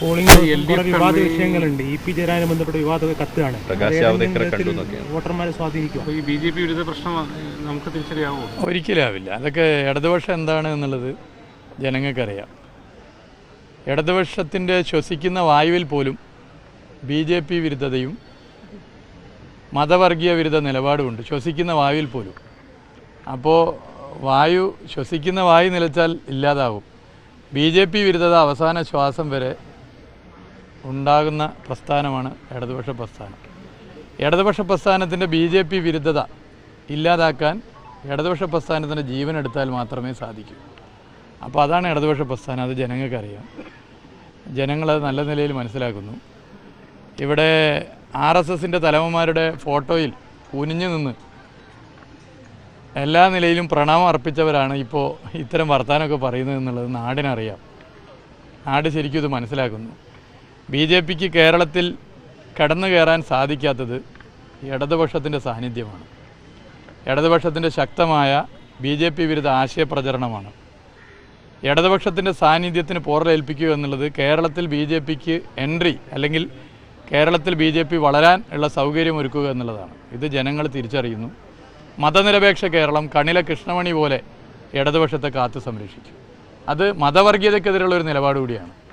Polling വിവാദ വിഷയങ്ങളുണ്ട്. E P ജയരാജനെ ബന്ധപ്പെട്ട വിവാദ കത്താണ്. വോട്ടർമാരെ സ്വാധീനിക്കുക അപ്പോൾ ഈ ബി ജെ പി വിരുദ്ധ പ്രശ്നം നമുക്ക് തിരിച്ചറിയാവോ? ഒരിക്കലും അതൊക്കെ ഇടതുപക്ഷം എന്താണ് എന്നുള്ളത് ജനങ്ങൾക്കറിയാം. ഇടതുപക്ഷത്തിന്റെ ശ്വസിക്കുന്ന വായുവിൽ പോലും ബി ജെ പി വിരുദ്ധതയും മതവർഗീയ വിരുദ്ധ നിലപാടുമുണ്ട്. ശ്വസിക്കുന്ന വായുവിൽ പോലും. അപ്പോൾ വായു ശ്വസിക്കുന്ന വായു നിലച്ചാൽ ഇല്ലാതാവും. ബി ജെ പി വിരുദ്ധത അവസാന ശ്വാസം വരെ ഉണ്ടാകുന്ന പ്രസ്ഥാനമാണ് ഇടതുപക്ഷ പ്രസ്ഥാനം. ഇടതുപക്ഷ പ്രസ്ഥാനത്തിന്റെ ബി ജെ പി വിരുദ്ധത ഇല്ലാതാക്കാൻ ഇടതുപക്ഷ പ്രസ്ഥാനത്തിന്റെ ജീവൻ എടുത്താൽ മാത്രമേ സാധിക്കൂ. അപ്പോൾ അതാണ് ഇടതുപക്ഷ പ്രസ്ഥാനം അത് ജനങ്ങൾക്കറിയാം. ജനങ്ങളത് നല്ല നിലയിൽ മനസ്സിലാക്കുന്നു. ഇവിടെ ആർ എസ് എസിന്റെ തലവന്മാരുടെ ഫോട്ടോയിൽ കുനിഞ്ഞു നിന്ന് എല്ലാ നിലയിലും പ്രണാമം അർപ്പിച്ചവരാണ് ഇപ്പോൾ ഇത്തരം വർത്തമാനമൊക്കെ പറയുന്നത് എന്നുള്ളത് നാടിനറിയാം. നാട് ശരിക്കും ഇത് മനസ്സിലാക്കുന്നു. ബി ജെ പിക്ക് കേരളത്തിൽ കടന്നു കയറാൻ സാധിക്കാത്തത് ഇടതുപക്ഷത്തിന്റെ സാന്നിധ്യമാണ്. ഇടതുപക്ഷത്തിന്റെ ശക്തമായ ബി ജെ പി വിരുദ്ധ ആശയപ്രചരണമാണ്. ഇടതുപക്ഷത്തിന്റെ സാന്നിധ്യത്തിന് പോറലേൽപ്പിക്കുക എന്നുള്ളത് കേരളത്തിൽ ബി ജെ പിക്ക് എൻട്രി അല്ലെങ്കിൽ കേരളത്തിൽ ബി ജെ പി വളരാൻ ഉള്ള സൗകര്യം ഒരുക്കുക എന്നുള്ളതാണ്. ഇത് ജനങ്ങൾ തിരിച്ചറിയുന്നു. മതനിരപേക്ഷ കേരളം കണില കൃഷ്ണമണി പോലെ ഇടതുപക്ഷത്തെ കാത്തു സംരക്ഷിക്കും. അത് മതവർഗീയതയ്ക്കെതിരെയുള്ള ഒരു നിലപാട് കൂടിയാണ്.